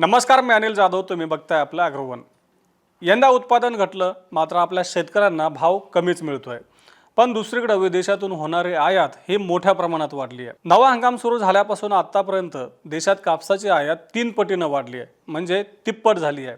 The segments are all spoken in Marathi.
नमस्कार मी अनिल जाधव. तुम्ही बघताय आपलं अग्रवन. यंदा उत्पादन घटलं मात्र आपल्या शेतकऱ्यांना भाव कमीच मिळतोय. पण दुसरीकडे विदेशातून होणारी आयात ही मोठ्या प्रमाणात वाढली आहे. नवा हंगाम सुरू झाल्यापासून आतापर्यंत देशात कापसाची आयात तीन पटीनं वाढली आहे. म्हणजे तिप्पट झाली आहे.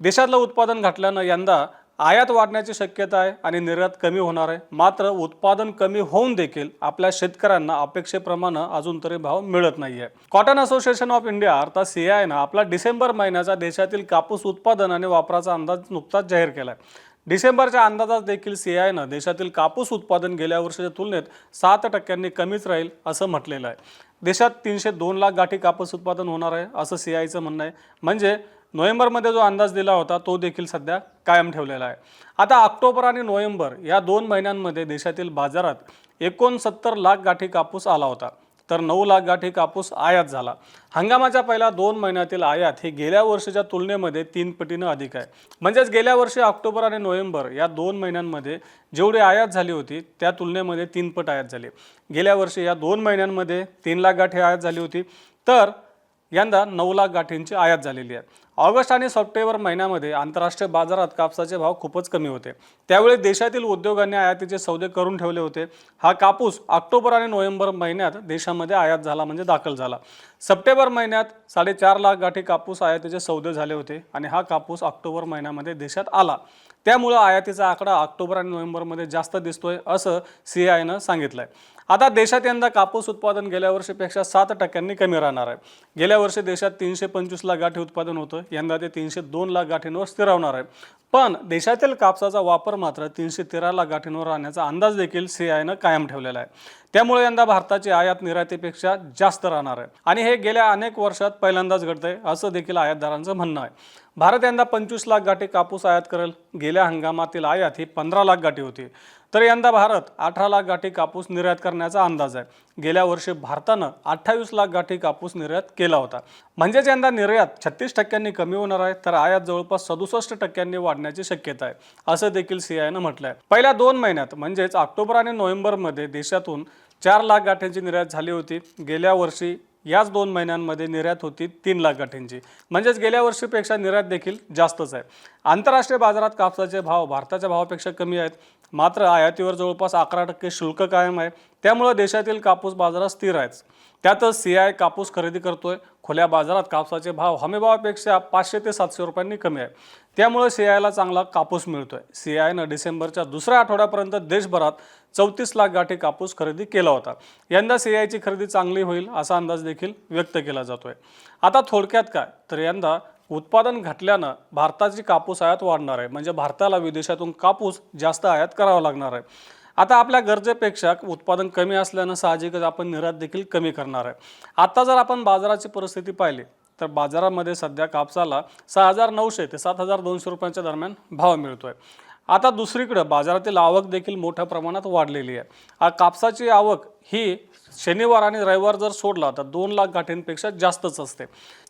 देशातलं उत्पादन घटल्यानं यंदा आयात वाढण्याची शक्यता आहे आणि निर्यात कमी होणार आहे. मात्र उत्पादन कमी होऊन देखील आपल्या शेतकऱ्यांना अपेक्षेप्रमाणे अजून तरी भाव मिळत नाही आहे कॉटन असोसिएशन ऑफ इंडिया अर्थात सी आयनं आपला डिसेंबर महिन्याचा देशातील कापूस उत्पादन आणि वापराचा अंदाज नुकताच जाहीर केला आहे डिसेंबरच्या अंदाजात देखील सी आयनं देशातील कापूस उत्पादन गेल्या वर्षाच्या तुलनेत सात टक्क्यांनी कमीच राहील असं म्हटलेलं आहे. देशात तीनशे दोन लाख गाठी कापूस उत्पादन होणार आहे असं सी आयचं म्हणणं आहे. म्हणजे नोव्हेंबरमध्ये जो अंदाज दिला होता तो देखील सध्या कायम ठेवलेला आहे. आता ऑक्टोबर आणि नोव्हेंबर या दोन महिन्यांमध्ये देशातील बाजारात एकोणसत्तर लाख गाठी कापूस आला होता. तर नऊ लाख गाठी कापूस आयात झाला. हंगामाच्या पहिल्या दोन महिन्यातील आयात हे गेल्या वर्षीच्या तुलनेमध्ये तीन पटीनं अधिक आहे. म्हणजेच गेल्या वर्षी ऑक्टोबर आणि नोव्हेंबर या दोन महिन्यांमध्ये जेवढी आयात झाली होती त्या तुलनेमध्ये तीन पट आयात झाली. गेल्या वर्षी या दोन महिन्यांमध्ये तीन लाख गाठी आयात झाली होती. तर यंदा नऊ लाख गाठींची आयात झालेली आहे. ऑगस्ट आणि सप्टेंबर महिन्यामध्ये आंतरराष्ट्रीय बाजारात कापसाचे भाव खूपच कमी होते. त्यावेळी देशातील उद्योगांनी आयातीचे सौदे करून ठेवले होते. हा कापूस ऑक्टोबर आणि नोव्हेंबर महिन्यात देशामध्ये आयात झाला म्हणजे दाखल झाला. सप्टेंबर महिन्यात साडेचार लाख गाठी कापूस आयातीचे सौदे झाले होते आणि हा कापूस ऑक्टोबर महिन्यामध्ये देशात आला. त्यामुळं आयातीचा आकडा ऑक्टोबर आणि नोव्हेंबरमध्ये जास्त दिसतोय असं सी आयनं सांगितलं आहे आता देशात यंदा कापूस उत्पादन गेल्या वर्षीपेक्षा सात टक्क्यांनी कमी राहणार आहे. गेल्या वर्षी देशात तीनशे पंचवीस लाख गाठी उत्पादन होतं यंदा ते तीनशे दोन लाख गाठींवर स्थिरावणार आहे. पण देशातील कापसाचा वापर मात्र तीनशे तेराला गाठींवर राहण्याचा अंदाज देखील सी आयनं कायम ठेवलेला आहे. त्यामुळे यंदा भारताची आयात निर्यातीपेक्षा जास्त राहणार आहे. आणि हे गेल्या अनेक वर्षात पहिल्यांदाच घडतंय असं देखील आयातदारांचं म्हणणं आहे. भारत यंदा पंचवीस लाख गाठी कापूस आयात करेल. गेल्या हंगामातील आयात ही पंधरा लाख गाठी होती. तर यंदा भारत अठरा लाख गाठी कापूस निर्यात करण्याचा अंदाज आहे. गेल्या वर्षी भारतानं अठ्ठावीस लाख गाठी कापूस निर्यात केला होता. म्हणजेच यंदा निर्यात छत्तीस टक्क्यांनी कमी होणार आहे तर आयात जवळपास सदुसष्ट टक्क्यांनी वाढण्याची शक्यता आहे असं देखील सी आयनं म्हटलं आहे पहिल्या दोन महिन्यात म्हणजेच ऑक्टोबर आणि नोव्हेंबरमध्ये देशातून चार लाख गाठ्यांची निर्यात झाली होती. गेल्या वर्षी याच दोन महिन्यांमध्ये निर्यात होती तीन लाख गाठींची. म्हणजेच गेल्या वर्षीपेक्षा निर्यात देखील जास्तच आहे. आंतरराष्ट्रीय बाजारात कापसाचे भाव भारताच्या भावापेक्षा कमी आहेत. मात्र आयातीवर जवळपास अकरा टक्के शुल्क कायम आहे. त्यामुळं देशातील कापूस बाजारात स्थिर आहेच त्यातच सी आय कापूस खरेदी करतोय. खुल्या बाजारात कापसाचे भाव हमीभावापेक्षा पाचशे ते सातशे रुपयांनी कमी आहे. त्यामुळे सी आयला चांगला कापूस मिळतोय. सी आयनं डिसेंबरच्या दुसऱ्या आठवड्यापर्यंत देशभरात चौतीस लाख गाठी कापूस खरेदी केला होता. यंदा सी आयची खरेदी चांगली होईल असा अंदाज देखील व्यक्त केला जातोय. आता थोडक्यात काय? तर यंदा उत्पादन घटल्यानं भारताची कापूस आयात वाढणार आहे. म्हणजे भारताला विदेशातून कापूस जास्त आयात करावा लागणार आहे. आता आपल्या गरजेपेक्षा उत्पादन कमी असल्यानं साहजिकच आपण निर्यात देखील कमी करणार आहे. आता जर आपण बाजाराची परिस्थिती पाहिली तर बाजारामध्ये सध्या कापसाला सहा हजार नऊशे ते सात हजार दोनशे रुपयांच्या दरम्यान भाव मिळतोय. आता दुसरीकडं बाजारातील आवक देखील मोठ्या प्रमाणात वाढलेली आहे. आ- कापसाची आवक ही शनिवार आणि रविवार जर सोडला तर दोन लाख गाठींपेक्षा जास्तच असते.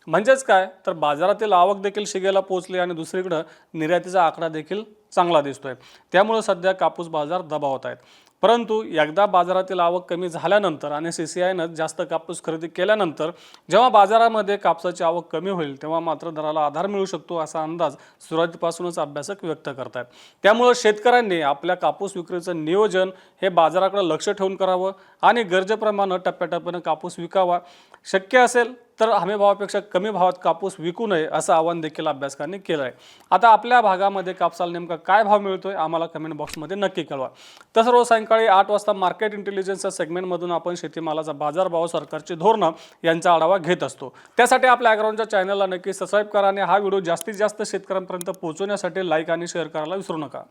म्हणजेच काय? तर बाजारातील आवक देखील शिगेला पोहोचली आणि दुसरीकडं निर्यातीचा आकडा देखील चांगला दिसतोय. त्यामुळे सध्या कापूस बाजार दबावत आहेत. परंतु एकदा बाजारातील आवक कमी झाल्यानंतर आणि सी सी आयनं जास्त कापूस खरेदी केल्यानंतर जेव्हा बाजारामध्ये कापसाची आवक कमी होईल तेव्हा मात्र दराला आधार मिळू शकतो असा अंदाज सुरुवातीपासूनच अभ्यासक व्यक्त करत आहेत त्यामुळं शेतकऱ्यांनी आपल्या कापूस विक्रीचं नियोजन हे बाजाराकडे लक्ष ठेवून करावं आणि गरजेप्रमाणे टप्प्याटप्प्यानं कापूस विकावा. शक्य असेल तर हमी भावापेक्षा कमी भावात कापूस विकू नये असं आवाहन देखील अभ्यासकांनी केलं आहे आता आपल्या भागामध्ये कापसाला नेमका काय भाव मिळतोय आम्हाला कमेंट बॉक्समध्ये नक्की कळवा. तसं रोज सायंकाळी आठ वाजता मार्केट इंटेलिजन्सच्या सेगमेंटमधून आपण शेतीमालाचा बाजारभाव सरकारची धोरणं यांचा आढावा घेत असतो. त्यासाठी आपल्या अॅग्राऊंडच्या चॅनलला नक्की सबस्क्राईब करा आणि हा व्हिडिओ जास्तीत जास्त शेतकऱ्यांपर्यंत पोहोचवण्यासाठी लाईक आणि शेअर करायला विसरू नका.